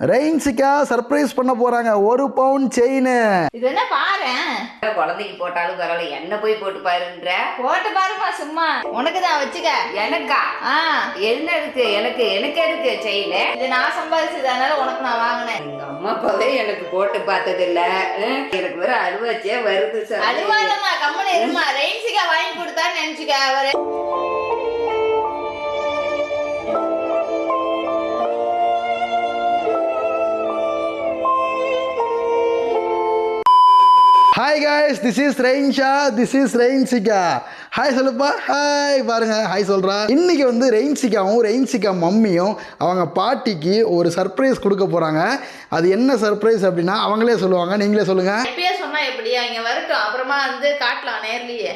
ரெயின்ஸுக்கா surprise பண்ண போறாங்க. ஒரு பவுன் செயின் இது என்ன பாரு குழந்தைக்கு போட்டாலும் பரவாயில்ல. என்ன போய் போட்டு பாருன்ற? போட்டு பாருமா சும்மா. உனக்கு தான் வச்சுக்க. எனக்கா? ஆ. என்ன இருக்கு? எனக்கு எனக்கு எதுக்கு செயின் இது நான் சம்பாதிச்சது அதனால உனக்கு நான் வாங்கினேன். எங்க அம்மா அப்பாவே எனக்கு போட்டு பார்த்தது இல்ல எனக்கு வேற அழுவாச்சே வருது சார் அழுவாதம்மா கம்மனு இருமா ரெயின்சிக்கா வாங்கி கொடுத்தான்னு நினைச்சுக்க அவரு. Hi guys this is Rainsha this is Rainsika hi சொல்லுப்பா ஹாய் பாருங்க ஹாய் சொல்கிறா இன்னைக்கு வந்து ரெயின்சிகாவும் ரெயின்சிகா மம்மியும் அவங்க பாட்டிக்கு ஒரு சர்ப்ரைஸ் கொடுக்க போகிறாங்க அது என்ன சர்ப்ரைஸ் அப்படின்னா அவங்களே சொல்லுவாங்க. நீங்களே சொல்லுங்கள் எப்பயே சொன்னா எப்படியா? இங்கே வரட்டும். அப்புறமா வந்து காட்டலாம் நேர்லயே.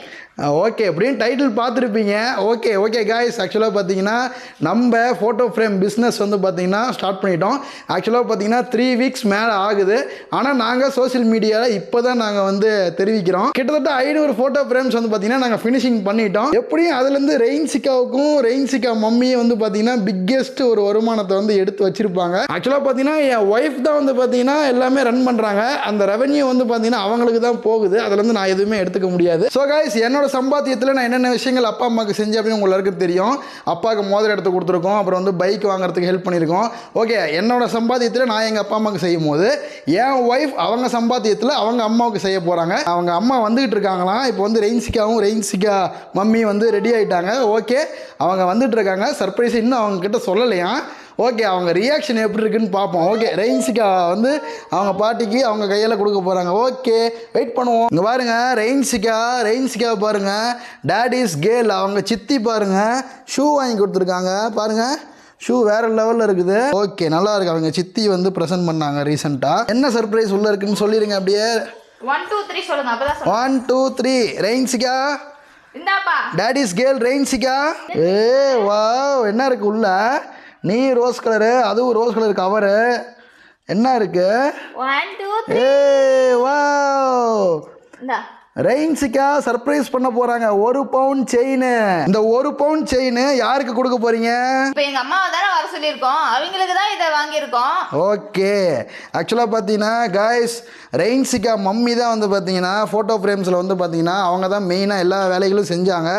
ஓகே அப்படின்னு டைட்டில் பார்த்துருப்பீங்க. ஓகே ஓகே காய்ஸ் ஆக்சுவலாக பார்த்தீங்கன்னா நம்ம ஃபோட்டோ ஃப்ரேம் பிஸ்னஸ் வந்து பார்த்தீங்கன்னா ஸ்டார்ட் பண்ணிட்டோம். ஆக்சுவலாக பார்த்தீங்கன்னா த்ரீ வீக்ஸ் மேலே ஆகுது. ஆனால் நாங்கள் சோஷியல் மீடியாவில் இப்போ தான் நாங்கள் வந்து தெரிவிக்கிறோம். கிட்டத்தட்ட ஐநூறு ஃபோட்டோ ஃப்ரேம்ஸ் வந்து பார்த்தீங்கன்னா நாங்கள் ஃபினிஷிங் பண்ணிட்டோம். எப்படியும் அதுலேருந்து ரெயின்சிகாவுக்கும் ரெயின்சிகா மம்மியும் வந்து பார்த்தீங்கன்னா பிக்கெஸ்ட் ஒரு வருமானத்தை வந்து எடுத்து வச்சிருப்பாங்க. ஆக்சுவலாக பார்த்தீங்கன்னா என் ஒய்ஃப் தான் வந்து பார்த்தீங்கன்னா எல்லாமே ரன் பண்ணுறாங்க அந்த ரெவன்யூ வந்து பார்த்தீங்கன்னா அவங்களுக்கு தான் போகுது. அதுலேருந்து நான் எதுவுமே எடுத்துக்க முடியாது. ஸோ காய்ஸ் என்னோட சம்பாத்தியத்தில் நான் என்னென்ன விஷயங்கள் அப்பா அம்மாவுக்கு செஞ்சு அப்படின்னு உங்களுக்கு தெரியும். அப்பாவுக்கு மோதிரம் எடுத்து கொடுத்துருக்கோம். அப்புறம் வந்து பைக் வாங்குறதுக்கு ஹெல்ப் பண்ணியிருக்கோம். ஓகே என்னோட சம்பாத்தியத்தில் நான் எங்கள் அப்பா அம்மாவுக்கு செய்யும் போது என் ஒய்ஃப் அவங்க சம்பாத்தியத்தில் அவங்க அம்மாவுக்கு செய்ய போகிறாங்க அவங்க அம்மா வந்துகிட்டு இருக்காங்களாம் இப்போ வந்து ரெயின்சிக்காவும் ரெயின்சிக்கா மம்மி வந்து ரெடி ஆகிட்டாங்க ஓகே அவங்க வந்துட்டு இருக்காங்க. சர்ப்ரைஸ் இன்னும் அவங்க கிட்ட சொல்லலையாம். ஓகே அவங்க ரியாக்ஷன் எப்படி இருக்குன்னு பார்ப்போம். ஓகே ரெயின்சிகா வந்து அவங்க பாட்டிக்கு அவங்க கையில் கொடுக்க போகிறாங்க ஓகே வெயிட் பண்ணுவோம். இங்கே பாருங்க ரெயின்சிகா ரெயின்சிகா பாருங்க. டேடிஸ் கேல் அவங்க சித்தி பாருங்க. ஷூ வாங்கி கொடுத்துருக்காங்க. பாருங்க ஷூ வேற லெவலில் இருக்குது. ஓகே நல்லா இருக்கு. அவங்க சித்தி வந்து ப்ரெசென்ட் பண்ணாங்க ரீசெண்டாக என்ன சர்ப்ரைஸ் உள்ள இருக்குன்னு சொல்லிடுங்க அப்படியே. ஒன் டூ த்ரீ சொல்லுங்க. அப்பதான் ஒன் டூ த்ரீ இந்தாப்பா. டேடிஸ் கேர்ள் ரெயின்சிகா ஏ வா என்ன இருக்கு உள்ள? நீ ரோஸ் கலரு அதுவும் ரோஸ் கலர் கவரு என்ன இருக்கு? ஏ வா இந்தா ரெயின்சிக்கா சர்ப்ரைஸ் பண்ண போறாங்க. ஒரு பவுன் செயின் இந்த ஒரு பவுன் செயின் யாருக்கு கொடுக்க போறீங்க? இப்போ எங்க அம்மாவை தானே வர சொல்லியிருக்கோம். அவங்களுக்கு தான் இதை வாங்கியிருக்கோம். ஓகே ஆக்சுவலாக பார்த்தீங்கன்னா காய்ஸ் ரெயின்சிகா மம்மி தான் வந்து பார்த்தீங்கன்னா ஃபோட்டோ ஃப்ரேம்ஸில் வந்து பார்த்தீங்கன்னா அவங்க தான் மெயினாக எல்லா வேலைகளும் செஞ்சாங்க.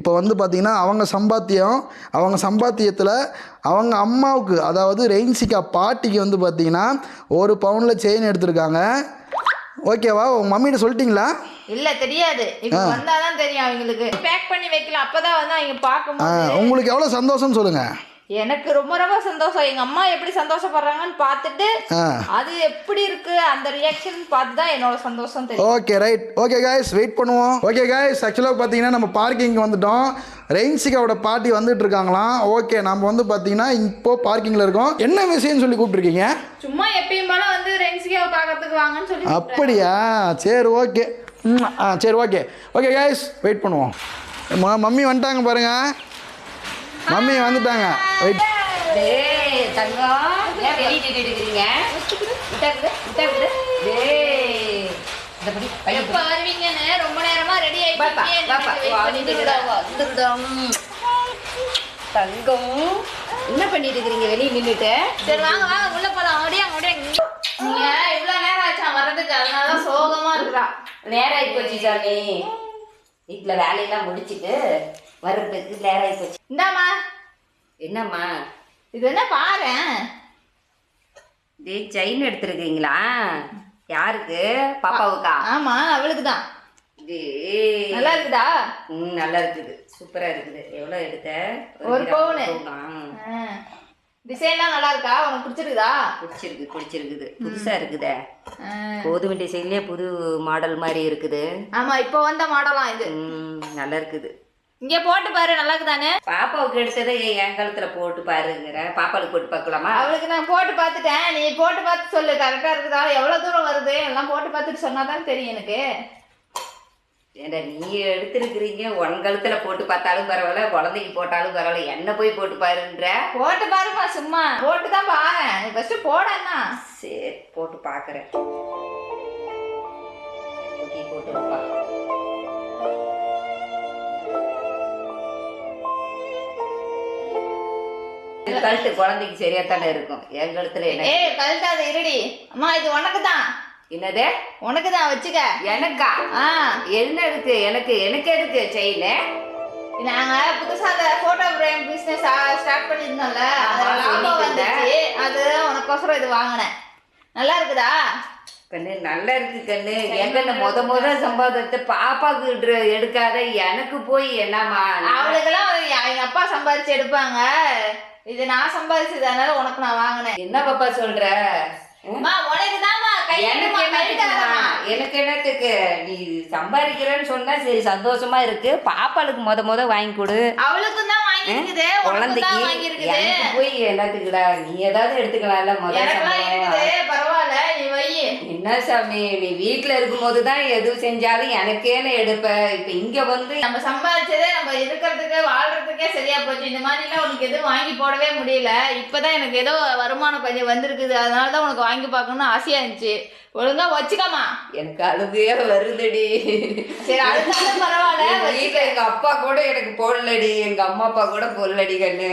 இப்போ வந்து பார்த்தீங்கன்னா அவங்க சம்பாத்தியம் அவங்க சம்பாத்தியத்தில் அவங்க அம்மாவுக்கு அதாவது ரெயின்சிகா பாட்டிக்கு வந்து பார்த்தீங்கன்னா ஒரு பவுனில் செயின் எடுத்திருக்காங்க. ஓகேவா? உங்கள் மம்மிகிட்ட சொல்லிட்டீங்களா? இல்ல தெரியாது. இப்போ வந்தாதான் தெரியும் அவங்களுக்கு. பேக் பண்ணி வைக்கலாம் அப்பதான் வந்து அவங்க பார்க்கும்போது. உங்களுக்கு எவ்வளோ சந்தோஷம்னு சொல்லுங்கள் எனக்கு ரொம்ப ரொம்ப சந்தோஷம். எங்க அம்மா எப்படி சந்தோஷப்படுறாங்கன்னு பார்த்துட்டு அது எப்படி இருக்கு அந்த ரியாக்ஷன் பார்த்து தான் என்னோட சந்தோஷம் தெரியும் okay right okay guys wait பண்ணுவோம். ஓகே காய்ஸ் ஆக்சுவலாக பார்த்தீங்கன்னா நம்ம பார்க்கிங் வந்துட்டோம். ரெயின்சிகாவோட பாட்டி வந்துட்டு இருக்காங்களாம். ஓகே நம்ம வந்து பார்த்தீங்கன்னா இப்போ பார்க்கிங்கில் இருக்கோம். என்ன விஷயம்னு சொல்லி கூப்பிட்ருக்கீங்க சும்மா எப்பயும் போல வந்து ரென்சிகாவை பார்க்கறதுக்கு வாங்கன்னு சொல்லி அப்படியா? சரி ஓகே ம், ஆ சரி ஓகே ஓகே காய்ஸ் வெயிட் பண்ணுவோம். மம்மி வந்துட்டாங்க பாருங்க. மம்மி வந்துட்டாங்க. வெயிட் டேய் தங்கம் ஏன் வெளியே நின்னுட்டு இருக்கிறீங்க? ரொம்ப நேரமா ரெடி ஆயிட்டு தங்கம் என்ன பண்ணிட்டு இருக்கிறீங்க வெளியே நின்றுட்டு சரி வாங்க வாங்க உள்ள போலாம். ஓடியா ஓடியா நீங்க இவ்வளவு நேரம் ஆச்சா வர்றதுக்கு. அதனாலதான் சோகமா இருக்கிறா. நேரம் ஆகி போச்சு சாமி வீட்டில் வேலையெல்லாம் முடிச்சிட்டு வர்றதுக்கு நேரம் ஆகி போச்சு. இந்தாம்மா. என்னம்மா? இது என்ன பாரு இது செயின் எடுத்துருக்கீங்களா? யாருக்கு? பாப்பாவுக்கா? ஆமா அவளுக்கு தான் நல்லா இருக்குதா? ம் நல்லா இருக்குது. சூப்பரா இருக்குது. எவ்வளோ எடுத்த? ஒரு பவுனு. டிசைன்லாம் நல்லா இருக்கா உனக்கு பிடிச்சிருக்குதா? பிடிச்சிருக்கு பிடிச்சிருக்குது. புதுசா இருக்குதே. கோதுமை டிசைன்லேயே புது மாடல் மாதிரி இருக்குது. ஆமா இப்போ வந்த மாடலாம் இது. நல்லா இருக்குது இங்க போட்டு பாரு நல்லா இருக்குதானே பாப்பாவுக்கு எடுத்ததை என் கழுத்துல போட்டு பாருங்கிற. பாப்பாவுக்கு போட்டு பார்க்கலாமா? அவளுக்கு நான் போட்டு பார்த்துட்டேன். நீ போட்டு பார்த்து சொல்லு கரெக்டா இருக்குதா எவ்வளவு தூரம் வருது? எல்லாம் போட்டு பார்த்துட்டு சொன்னாதான் தெரியும் எனக்கு. ஏண்டா நீ எடுத்திருக்கிறீங்க. உன் கழுத்துல போட்டு பார்த்தாலும் பரவாயில்ல குழந்தைக்கு போட்டாலும் பரவாயில்ல. என்ன போய் போட்டு பாருன்ற? போட்டு பாருமா சும்மா. போட்டு தான் பாரு நீ ஃபர்ஸ்ட் போடன்னா சரி போட்டு பார்க்குறேன் ஓகே போட்டு வைப்பா கழுத்து குழந்தைக்கு சரியா தானே இருக்கும். என் கழுத்துல என்ன? ஏய் கழட்டாத இருடி. அம்மா இது உனக்கு தான் என்னது? உனக்கு தான் வச்சுக்க. எனக்கா? ஆ. என்ன இருக்கு? எனக்கு எனக்கு எதுக்கு செயின் நாங்க புதுசா அந்த போட்டோ ஃப்ரேம் பிசினஸ் ஸ்டார்ட் பண்ணிருந்தோம்ல ஆமா, அது லாபம் வந்துச்சு. அது உனக்கோசரம் இது வாங்கினேன். நல்லா இருக்குதா? கண்ணு நல்லா இருக்கு கண்ணு. கண்ணு முத முத சம்பாதித்த பாப்பாக்கு எடுக்காத எனக்கு போய் என்னம்மா? அவளுக்கெல்லாம் எங்க அப்பா சம்பாதிச்சு எடுப்பாங்க. இது நான் சம்பாதிச்சது அதனால உனக்கு நான் வாங்கினேன். என்ன பாப்பா சொல்ற உனக்கு எனக்கு என்னத்துக்குமா எனக்கு என்னத்துக்கு? நீ சம்பாதிக்கிறேன்னு சொன்னா சரி சந்தோஷமா இருக்கு. பாப்பாளுக்கு முத முத வாங்கி கொடு. அவளுக்கும் தான் வாங்கி இருக்குது வாங்கி இருக்குது போய் என்னத்துக்குடா? நீ ஏதாவது எடுத்துக்கலாம்ல முத எனக்கெல்லாம் சம்பளம். இருக்குது பரவாயில்ல நீ வை. என்ன சாமி நீ வீட்டுல இருக்கும்போது தான் எது செஞ்சாலும் எனக்கேன்னு எடுப்ப. இப்ப இங்க வந்து நம்ம சம்பாதிச்சதே நம்ம இருக்கிறதுக்கு வாழ்றதுக்கே சரியா போச்சு. இந்த மாதிரிலாம் உனக்கு எதுவும் வாங்கி போடவே முடியல. இப்பதான் எனக்கு ஏதோ வருமானம் கொஞ்சம் வந்திருக்குது. அதனால தான் உனக்கு வாங்கி பார்க்கணும்னு ஆசையா இருந்துச்சு. ஒழுங்கா வச்சுக்கமா எனக்கு அழுகையே வருதுடி. சரி அதுக்காக பரவாயில்ல. வீட்டுல எங்க அப்பா கூட எனக்கு போடலடி எங்க அம்மா அப்பா கூட போடலடி கண்ணு.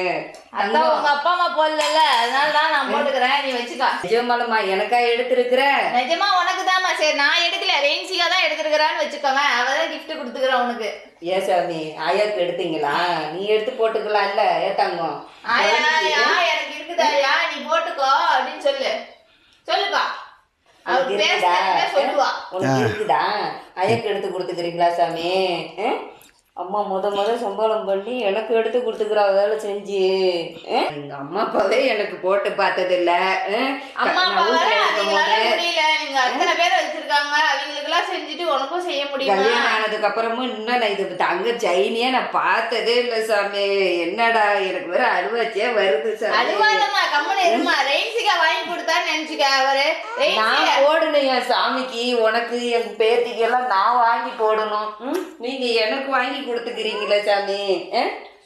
அதான் உங்க அப்பா அம்மா போடல அதனால தான் நான் போட்டுக்கிறேன் நீ வச்சுக்கோ. நிஜமாலம்மா எனக்கா எடுத்திருக்கிற? நிஜமா உனக்கு தான்மா சரி நான் எடுக்கல ரேன்சிகா தான் எடுத்துருக்கிறான்னு வச்சுக்கோவேன் அவ தான் gift கொடுத்துக்கிறா உனக்கு. ஏன் சாமி ஆயாக்கு எடுத்தீங்களா? நீ எடுத்து போட்டுக்கலாம் இல்ல ஏத்தாங்க ஆயா எனக்கு இருக்குதாயா நீ போட்டுக்கோ அப்படின்னு சொல்லு. சொல்லுவா. உனக்கு இருக்குதா அயக்கு எடுத்து கொடுத்துக்கிறீங்களா சாமி? அம்மா முத முத சம்பளம் பண்ணி எனக்கு எடுத்து கொடுத்துக்கிறா வேலை செஞ்சு? எங்க அம்மா அப்பாவே எனக்கு போட்டு பார்த்ததில்ல? அம்மா நான் அத்தனை பேர் வச்சிருக்காங்க? அவங்களுக்கு எல்லாம் செஞ்சுட்டு உனக்கும் செய்ய முடியுமா? கல்யாணம் ஆனதுக்கு அப்புறமும் இன்னும் நான் இது தங்க ஜைனியே நான் பார்த்ததே இல்லை சாமி. என்னடா எனக்கு வேற அழுவாச்சே வருது சாமி. அதுவாதம்மா கம்மன் இருமா ரெயின்சிகா வாங்கி கொடுத்தான்னு நினைச்சுக்க அவரு. நான் போடணும் என் சாமிக்கு. உனக்கு என் பேத்திக்கு எல்லாம் நான் வாங்கி போடணும்? நீங்க எனக்கு வாங்கி கொடுத்துக்கிறீங்களே சாமி. ஆ?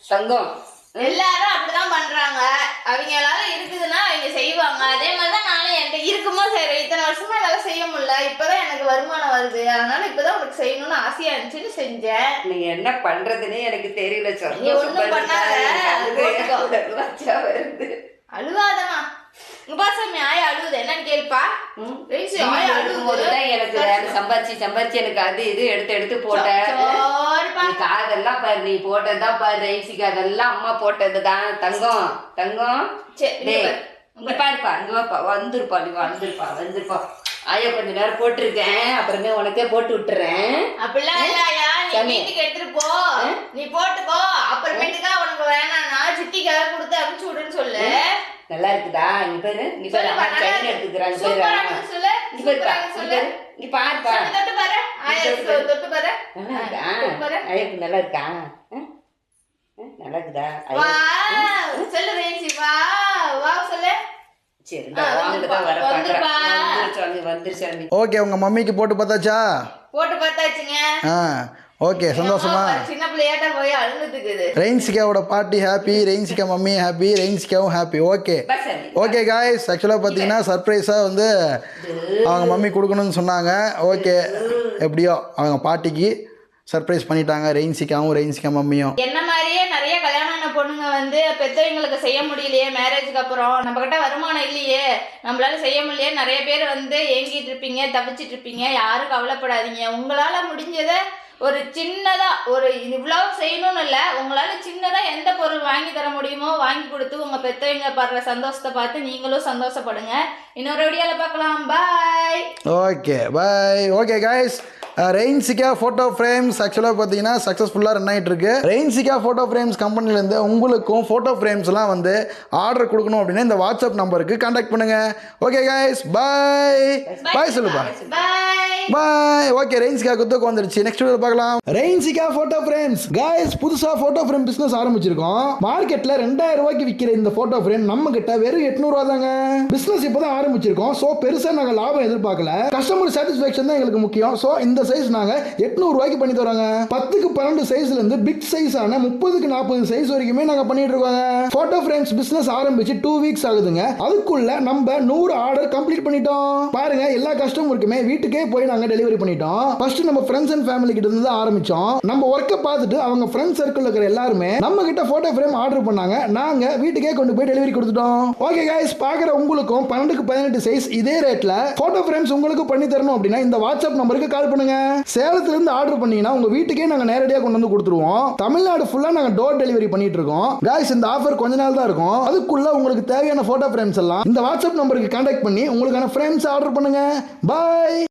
தங்கம். எல்லாரும் அப்படிதான் பண்றாங்க. அவங்க எல்லாரும் இருக்குதுன்னா அவங்க செய்வாங்க. அதே மாதிரிதான் நானும் என்கிட்ட இருக்குமோ சரி இத்தனை வருஷமா என்னால செய்ய முடியல. இப்பதான் எனக்கு வருமானம் வருது. அதனால இப்பதான் உனக்கு செய்யணும்னு ஆசையா இருந்துச்சுன்னு செஞ்சேன். நீ என்ன பண்றதுன்னே எனக்கு தெரியல. நீ ஒண்ணும் பண்ணாத, வருது? இங்க பாசாமி ஆயா அழுவுது. என்னன்னு கேள்ப்பா. ஆயா அழுவுது. தான் எனக்கு சம்பாதிச்சு சம்பாதிச்சு எனக்கு அது இது எடுத்து எடுத்து போட்ட. நீ காதெல்லாம் பாரு நீ போட்டதுதான் பாரு ரைசிக்கு அதெல்லாம் அம்மா போட்டதுதான். தங்கம் தங்கம். இங்க பாருப்பா இங்க வாப்பா வந்துருப்பா நீ வந்துருப்பா வந்துருப்பா. ஆயா கொஞ்ச நேரம் போட்டிருக்கேன். அப்புறமே உனக்கே போட்டு விட்டுறேன். அப்படிலாம் இல்ல நீ. வீட்டுக்கு எடுத்துட்டு போ. நீ போட்டுக்கோ. அப்புறமேட்டுக்கா உனக்கு வேணாம்னா சித்திக்காக கொடுத்து அனுப்பிச்சு விடுன்னு சொல்லு. நல்லா இருக்குதா இங்க பேரு இங்க பேரு செயின். எடுத்துக்கிறாங்க சூப்பரா பேரு இங்க இங்க சொல்லு பாரு. இங்க பாருப்பா சொல்லு, தொட்டு பாரு. ஆயா தொட்டு பாரு. நல்லா இருக்கா பாரு ஐயக்கு நல்லா இருக்கா நல்லா இருக்குதா சொல்லு ரேஞ்சி வா வா சொல்லு. ஓகே உங்கள் மம்மிக்கு போட்டு பார்த்தாச்சா? போட்டு பார்த்தாச்சுங்க. ஓகே சந்தோஷமா? சின்ன பிள்ளையாட்ட போய் அழுந்துட்டுக்குது. ரெயின்சிகாவோட பாட்டி ஹாப்பி ரெயின்சிகா மம்மி ஹாப்பி ரெயின்சிகாவும் ஹாப்பி ஓகே. ஓகே காய்ஸ் ஆக்சுவலாக பார்த்தீங்கன்னா சர்ப்ரைஸாக வந்து அவங்க மம்மி கொடுக்கணும்னு சொன்னாங்க. ஓகே. எப்படியோ அவங்க பாட்டிக்கு சர்ப்ரைஸ் பண்ணிட்டாங்க. ரெயின்சிகாவும் ரெயின்சிகா மம்மியும் என்ன மாதிரியே நிறைய கல்யாணம் பொண்ணுங்க வந்து பெற்றவங்களுக்கு செய்ய முடியலையே மேரேஜுக்கு அப்புறம். நம்ம கிட்ட வருமானம் இல்லையே. நம்மளால செய்ய முடியலையே. நிறைய பேர் வந்து ஏங்கிட்டு இருப்பீங்க தவிச்சிட்டு இருப்பீங்க. யாரும் கவலைப்படாதீங்க. உங்களால முடிஞ்சதை ஒரு சின்னதா ஒரு இவ்வளோ செய்யணும்னு இல்லை உங்களால சின்னதா எந்த பொருள் வாங்கி தர முடியுமோ வாங்கி கொடுத்து உங்க பெற்றவங்க படுற சந்தோஷத்தை பார்த்து நீங்களும் சந்தோஷப்படுங்க. இன்னொரு வீடியோல பார்க்கலாம். Bye okay bye okay guys Rainsika photo frames ஆக்சுவலாக பார்த்தீங்கன்னா சக்ஸஸ்ஃபுல்லாக ரன் ஆகிட்டு இருக்கு ரெயின்சிகா ஃபோட்டோ ஃப்ரேம்ஸ் கம்பெனிலேருந்து உங்களுக்கும் ஃபோட்டோ ஃப்ரேம்ஸ்லாம் வந்து ஆர்டர் கொடுக்கணும் அப்படின்னா இந்த வாட்ஸ்அப் நம்பருக்கு காண்டாக்ட் பண்ணுங்க. ஓகே காய்ஸ் பாய் பாய் சொல்லுப்பா. பாய் ஓகே ரெயின்சிகா குத்துக்கு வந்துருச்சு. நெக்ஸ்ட் வீடியோ பார்க்கலாம். ரெயின்சிகா ஃபோட்டோ ஃப்ரேம்ஸ் காய்ஸ் புதுசாக ஃபோட்டோ ஃப்ரேம் பிஸ்னஸ் ஆரம்பிச்சிருக்கோம். மார்க்கெட்டில் ரெண்டாயிரம் ரூபாய்க்கு விற்கிற இந்த ஃபோட்டோ ஃப்ரேம் நம்ம கிட்ட வெறும் எட்நூறுவா தாங்க. பிஸ்னஸ் இப்போ தான் ஆரம்பிச்சிருக்கோம். ஸோ பெருசாக நாங்கள் லாபம் எதிர்பார்க்கல. கஸ்டமர் சாட்டிஸ்ஃபேக்ஷன் தான் எங்களுக்கு முக்கியம். ஸோ இந்த சைஸ் நாங்கள் எட்நூறு ரூபாய்க்கு பண்ணி தரோங்க பத்துக்கு பன்னெண்டு சைஸ்ல இருந்து பிக் சைஸான முப்பதுக்கு நாற்பது சைஸ் வரைக்குமே நாங்கள் பண்ணிட்டு இருக்கோங்க. ஃபோட்டோ ஃப்ரேம்ஸ் பிஸ்னஸ் ஆரம்பிச்சு டூ வீக்ஸ் ஆகுதுங்க. அதுக்குள்ள நம்ம நூறு ஆர்டர் கம்ப்ளீட் பண்ணிட்டோம். பாருங்க எல்லா கஸ்டமருக்குமே வீட்டுக்கே போய் நாங்கள் டெலிவரி பண்ணிட்டோம். ஃபர்ஸ்ட் நம்ம ஃப்ரெண்ட்ஸ் அண்ட் ஃபேமிலி கிட்ட இருந்து தான் ஆரம்பிச்சோம். நம்ம ஒர்க்கை பார்த்துட்டு அவங்க ஃப்ரெண்ட்ஸ் சர்க்கிள் இருக்கிற எல்லாருமே நம்ம கிட்ட போட்டோ ஃப்ரேம் ஆர்டர் பண்ணாங்க. நாங்க வீட்டுக்கே கொண்டு போய் டெலிவரி கொடுத்துட்டோம். ஓகே கைஸ் பார்க்குற உங்களுக்கும் பன்னெண்டுக்கு பதினெட்டு சைஸ் இதே ரேட்ல போட்டோ ஃப்ரேம்ஸ் உங்களுக்கு பண்ணி தரணும் அப்படின்னா இந்த வாட்ஸ்அப் நம்பருக்கு கால் பண்ணுங்க. சேலத்துல இருந்து ஆர்டர் பண்ணீங்கன்னா உங்க வீட்டுக்கே நாங்க நேரடியாக கொண்டு வந்து கொடுத்துருவோம். தமிழ்நாடு ஃபுல்லா நாங்க டோர் டெலிவரி பண்ணிட்டு இருக்கோம். கைஸ் இந்த ஆஃபர் கொஞ்ச நாள் தான் இருக்கும். அதுக்குள்ள உங்களுக்கு தேவையான போட்டோ ஃப்ரேம்ஸ் எல்லாம் இந்த வாட்ஸ்அப் நம்பருக்கு கான்டாக்ட் பண்ணி உங்களுக்கான ஃப்ரேம்ஸ் ஆர்டர் பண்ணுங்க. பாய்